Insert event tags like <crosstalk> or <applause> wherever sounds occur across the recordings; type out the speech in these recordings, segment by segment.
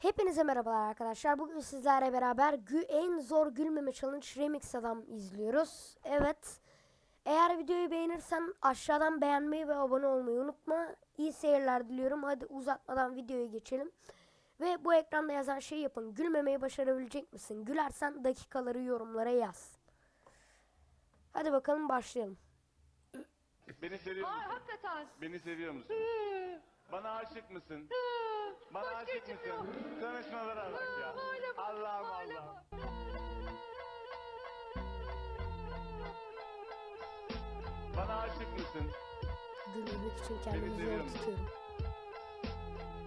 Hepinize merhabalar arkadaşlar. Bugün sizlerle beraber gü en zor gülmeme challenge remix adam izliyoruz. Evet. Eğer videoyu beğenirsen aşağıdan beğenmeyi ve abone olmayı unutma. İyi seyirler diliyorum. Hadi uzatmadan videoya geçelim. Ve bu ekranda yazan şeyi yapın. Gülmemeyi başarabilecek misin? Gülersen dakikaları yorumlara yaz. Hadi bakalım başlayalım. Beni seviyor Aa, musun? hakikaten. Beni seviyor musun? Bana aşık mısın? Bana Başka aşık içim mısın? Konuşmalara bak ya. Allah'ım Allah'ım. Bana aşık mısın? Gülmemek için kendimi zor tutuyorum.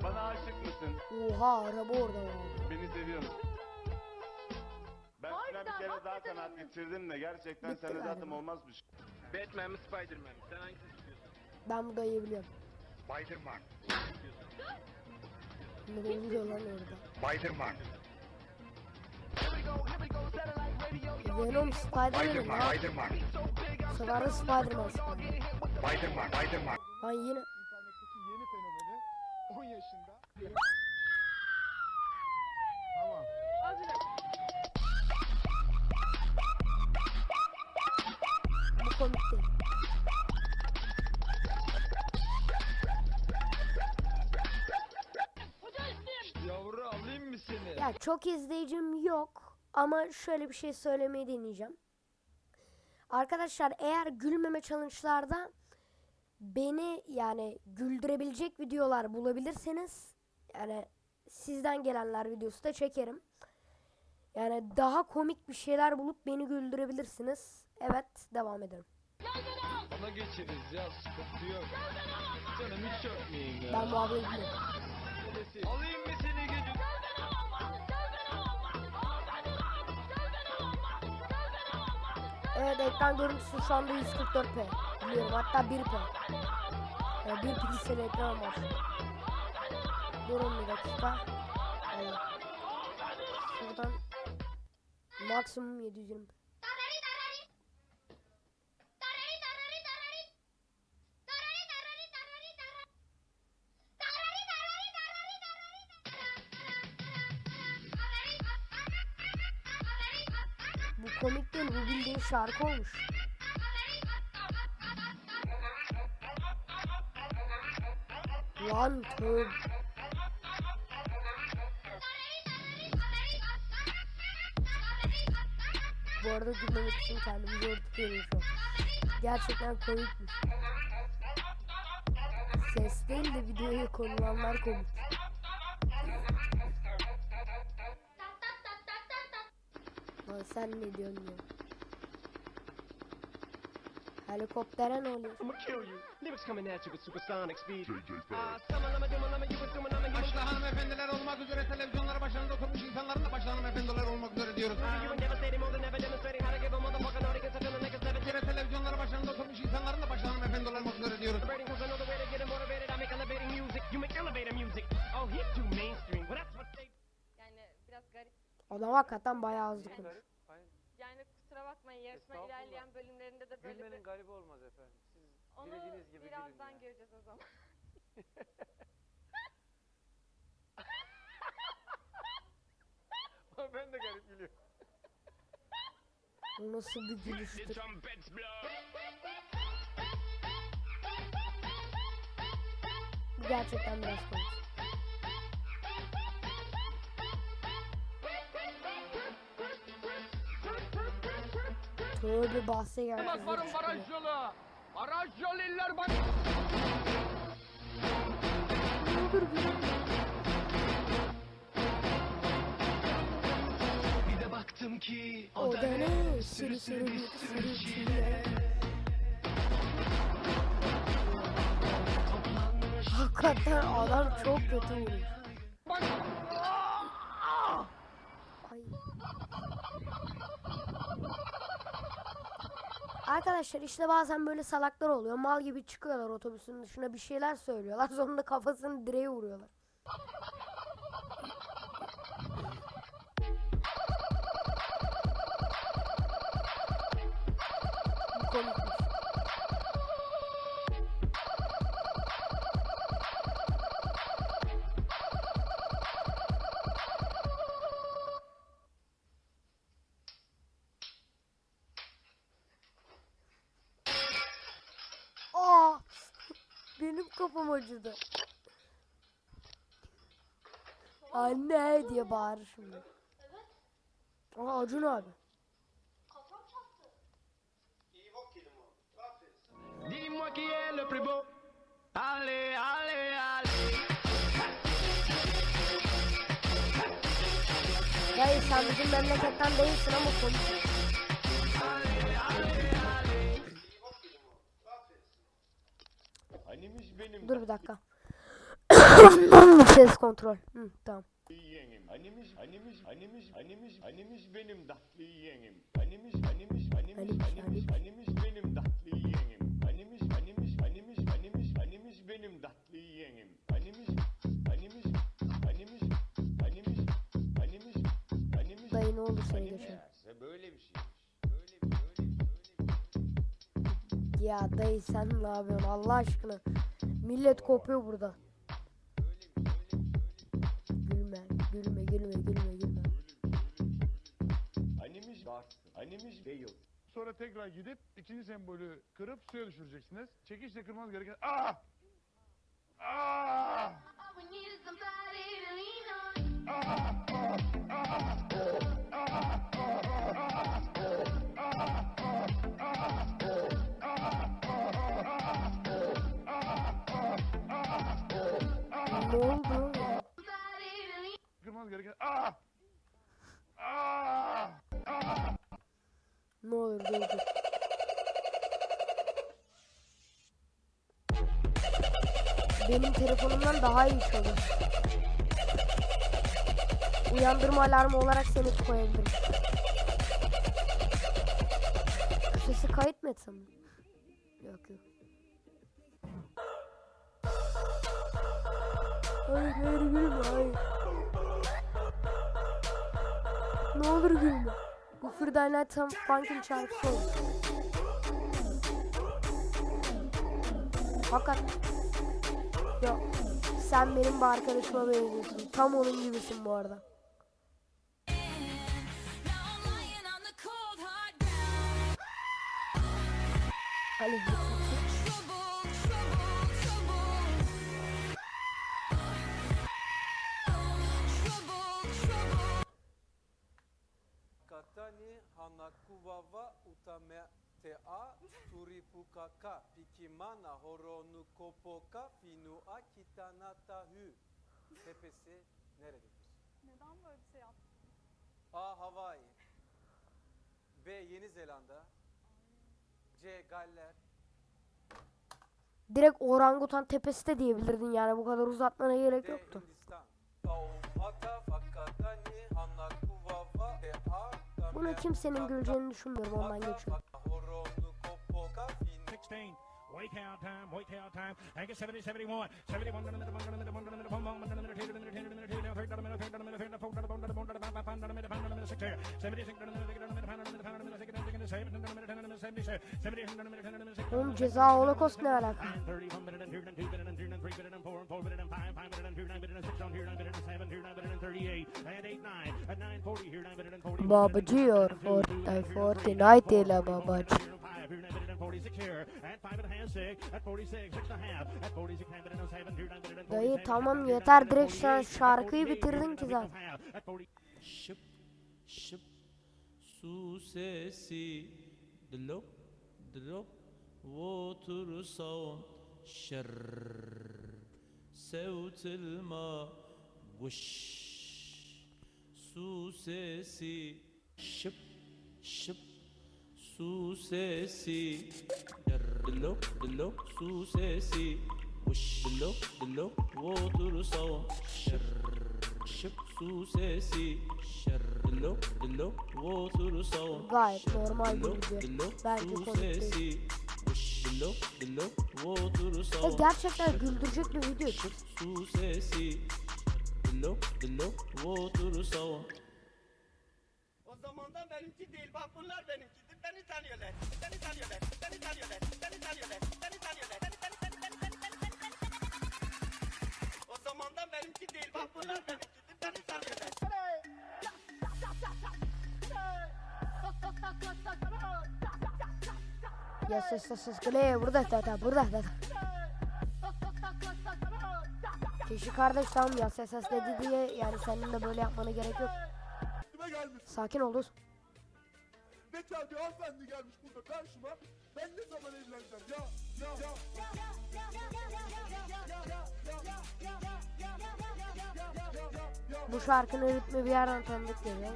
Bana aşık mısın? Oha araba orada var. Beni seviyor musun? Ben sana bir kere daha kanat geçirdim de gerçekten Bitti seninle zaten galiba. olmazmış. Batman mi Spiderman mi? Sen hangisini istiyorsun? Ben bu dayıyı biliyorum. Spiderman. <laughs> Ne oluyor lan orada? Spiderman. Venom Spider-Man sefer de Spider-Man. Spiderman. Spiderman. Lan yine İnternetteki yeni fenomeni 10 yaşında. Ya çok izleyicim yok ama şöyle bir şey söylemeyi deneyeceğim. Arkadaşlar eğer gülmeme challenge'larda beni yani güldürebilecek videolar bulabilirseniz yani sizden gelenler videosu da çekerim. Yani daha komik bir şeyler bulup beni güldürebilirsiniz. Evet devam edelim. Ona geçeriz ya sıkıntı yok. Canım hiç öpmeyin ya. Ben bu biliyorum. Alayım mı seni gece? Evet ekran görüntüsü şu anda 144p. Biliyorum hatta 1p. Yani 1 piksel ekran var. Durun bir dakika. Evet. Şuradan maksimum 720p. Komik değil bu bildiğin şarkı olmuş. Lan tövbe. Bu arada gülmemek için kendimi zor tutuyorum şu an. Gerçekten komikmiş. Ses değil de videoya konulanlar komik. Lan sen ne diyorsun ya? Helikoptere ne oluyor? I'ma kill you. Lyrics coming at you with supersonic speed. Başta hanımefendiler olmak üzere televizyonlara başlarında oturmuş insanların da başta hanımefendiler olmak üzere diyoruz. Bir Adam hakikaten bayağı hızlı konuşuyor. Yani kusura bakmayın yarışma ilerleyen bölümlerinde de böyle Gülmenin bir... garibi olmaz efendim. Siz Onu dilediğiniz gibi birazdan gülün ya. göreceğiz o zaman. <laughs> ben de garip gülüyorum. O nasıl bir gülüştür? Trumpets blow. Bu gerçekten biraz komik. Tövbe bahse geldi. yolu. Baraj yolu iller baş... Bir de baktım ki O da ne? Sürü sürü bir sürü çile. Hakikaten adam çok kötü vuruyor. Arkadaşlar işte bazen böyle salaklar oluyor. Mal gibi çıkıyorlar otobüsün dışına bir şeyler söylüyorlar. <laughs> Sonra kafasını direğe vuruyorlar. Bu benim kafam acıdı. Anne diye bağırır şimdi. Aa Acun abi. Dis-moi qui est le plus beau. Allez, allez, allez. Dayı sen bizim memleketten değilsin ama konuş. Annemiz benim. Dur bir dakika. Ses kontrol. Hı, tamam. Yengim. Annemiz, annemiz, annemiz, annemiz, annemiz benim tatlı yengim. Annemiz, annemiz, annemiz, annemiz, annemiz benim tatlı yengim. Annemiz, annemiz, annemiz, annemiz, annemiz benim tatlı yengim. Annemiz, annemiz, annemiz, annemiz, annemiz. Dayı ne oldu seni geçen? Ya dayı sen ne yapıyorsun Allah aşkına? Millet kopuyor burada. Gülme, gülme, gülme, gülme, gülme. Hanimiş, hanimiş değil. Sonra tekrar gidip ikinci sembolü kırıp suya düşüreceksiniz. Çekişle kırmanız gereken... Ah! Ah! Ne oldu? Kırmanız gereken... Ah! Ah! Ne olur dur. Benim telefonumdan daha iyi çalıyor. Uyandırma alarmı olarak seni koyabilirim. Sesi kayıt mı etsem? Yok yok. Hayır hayır gülme hayır. Ne olur gülme. Bu Friday Night Some Funk'in şarkısı olur. Fakat ya sen benim bir arkadaşıma benziyorsun. Tam onun gibisin bu arada. Ali. Hanakuwawa utame tea turipukaka pikimana horonu kopoka finua kitanata hü. Tepesi nerededir? Neden böyle bir şey yaptın? A. Hawaii B. Yeni Zelanda C. Galler Direkt orangutan tepesi de diyebilirdin yani bu kadar uzatmana gerek D. yoktu. Hindistan Taumata buna kimsenin güleceğini düşünmüyorum ondan geçiyorum. Wake out time, wake out better than five, five better than two, nine better than six, on here nine better than seven, here nine better than thirty-eight, and eight nine, at nine forty, here nine better than forty. Babacı yor, Fortnite, Fortnite ile babacı. Dayı tamam yeter direkt şu şarkıyı bitirdin ki zaten. Şıp şıp su sesi dlop dlop water sound şırrrr Sevt elma vış Su sesi. Şıp şıp Su sesi. Derlok derlok su sesi. Vış derlok derlok water sound Şırr şıp su sesi. Şerlok dilok water sound Gayet normal bir video. Bence komik değil sound gerçekten güldürecek bir video. şıp su sesi dlop dlop water sound O zamandan benimki değil. Bak bunlar benimkidir. Beni tanıyorlar. Beni tanıyorlar. Beni tanıyorlar. Beni tanıyorlar. Beni tanıyorlar. Beni, beni, beni, beni, beni, beni, beni, beni, beni, beni. O zamandan benimki değil. Bak bunlar benimkidir. Ya ses ses ses gülüyor burada da da burada da. Kişi kardeş tamam ya ses ses dedi diye yani senin de böyle yapmana gerek yok. Sakin ol dostum. Bekar bir hanımefendi gelmiş burada karşıma. Ben ne zaman evleneceğim ya? Ya ya. Bu şarkının ritmi bir yerden tanıdık geliyor.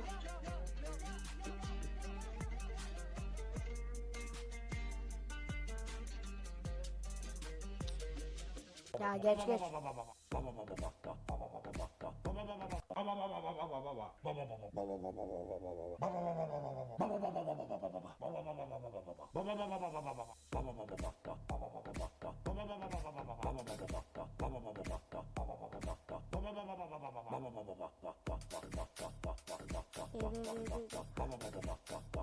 Ya geç geç. Bu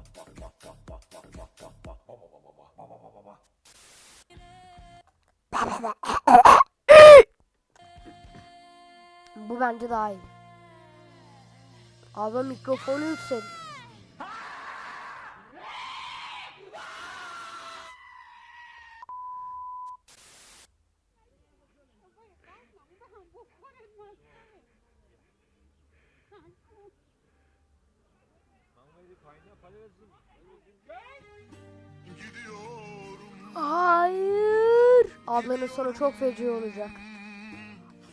bence daha iyi. Abi mikrofonu yüksel. Hayır. Ablanın sonu çok feci olacak.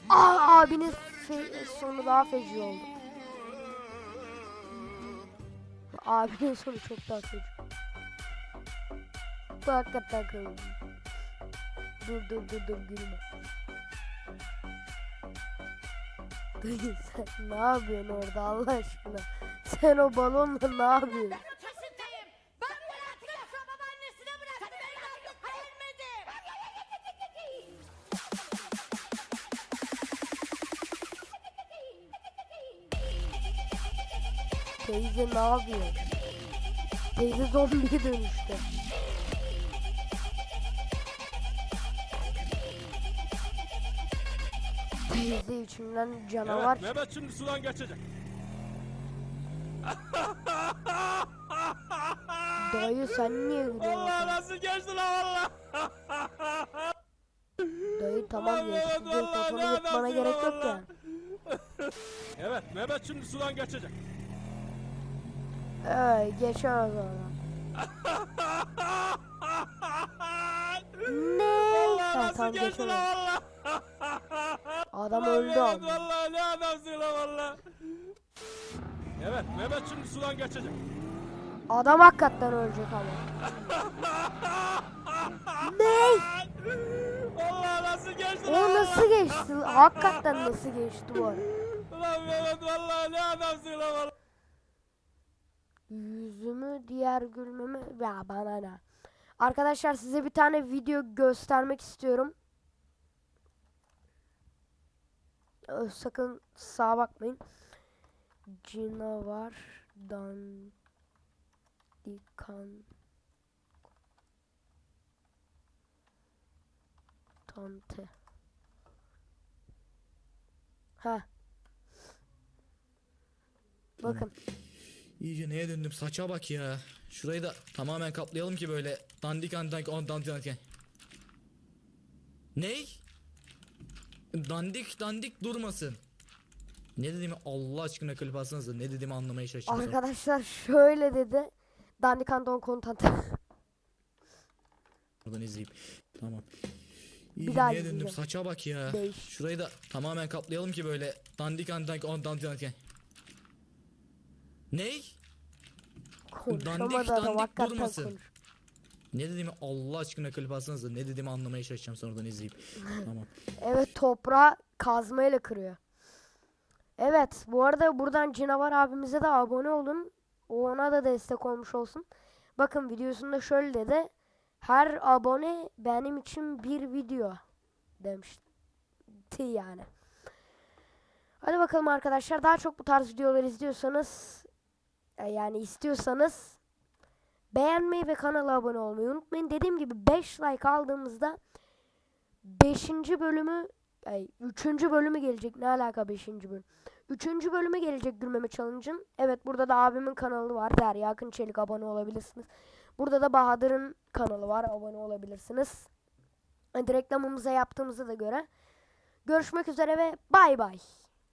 Aa, abinin fe- sonu daha feci oldu. Abinin sonu çok daha feci. Bu hakikaten kırıldı. Dur dur dur dur gülme. Dayı sen ne yapıyorsun orada Allah aşkına? Sen o balonla ne yapıyorsun? Teyze ne yapıyor? Teyze zombiye dönüştü. Teyze içinden canavar Evet, Mehmet şimdi sudan geçecek. <laughs> Dayı sen niye Allah gülüyorsun? nasıl geçti lan valla. <laughs> Dayı tamam vallahi kafanı adamsın gerek ya, yok <laughs> ya. Evet Mehmet şimdi sudan geçecek. Ee, geçemez oradan. <laughs> Ne? Allah Ha, tamam valla. <laughs> Adam öldü abi. Vallahi ne adamsın lan valla. Evet Mehmet şimdi sudan geçecek. Adam hakikaten ölecek ama. <laughs> ne? Allah nasıl geçti O nasıl geçti? Hakikaten nasıl geçti bu? Ulan Mehmet vallahi ne adamsın lan valla. Yüzümü diğer gülmemi ya bana ne. Arkadaşlar size bir tane video göstermek istiyorum. Ö, Sakın sağa bakmayın. Canavar dandikan tante. Ha. Bakın. İyice neye döndüm saça bak ya. Şurayı da tamamen kaplayalım ki böyle dandik dandik on dandik dandik. Ney? Dandik dandik durmasın. Ne dediğimi Allah aşkına klip alsanıza ne dediğimi anlamaya çalışıyorum. Arkadaşlar şöyle dedi. Dandikanton kontant. Buradan <laughs> izleyip. Tamam. Bir İyice daha neye döndüm izleyeceğim. saça bak ya. Değiş. Şurayı da tamamen kaplayalım ki böyle dandik dandik on dandik dandik. Ney? Dandik adam dandik hakikaten durmasın. konuş. Ne dediğimi Allah aşkına klip alsanıza ne dediğimi anlamaya çalışacağım sonradan izleyip. <laughs> tamam. Evet toprağı kazmayla kırıyor. Evet bu arada buradan Cinavar abimize de abone olun. O ona da destek olmuş olsun. Bakın videosunda şöyle dedi. Her abone benim için bir video demişti yani. Hadi bakalım arkadaşlar daha çok bu tarz videolar izliyorsanız yani istiyorsanız beğenmeyi ve kanala abone olmayı unutmayın. Dediğim gibi 5 like aldığımızda 5. bölümü ay 3. bölümü gelecek. Ne alaka 5. bölüm? 3. bölümü gelecek Gülmeme Challenge'ın. Evet burada da abimin kanalı var. Derya Akın Çelik abone olabilirsiniz. Burada da Bahadır'ın kanalı var. Abone olabilirsiniz. Hadi reklamımıza yaptığımıza da göre Görüşmek üzere ve bay bay.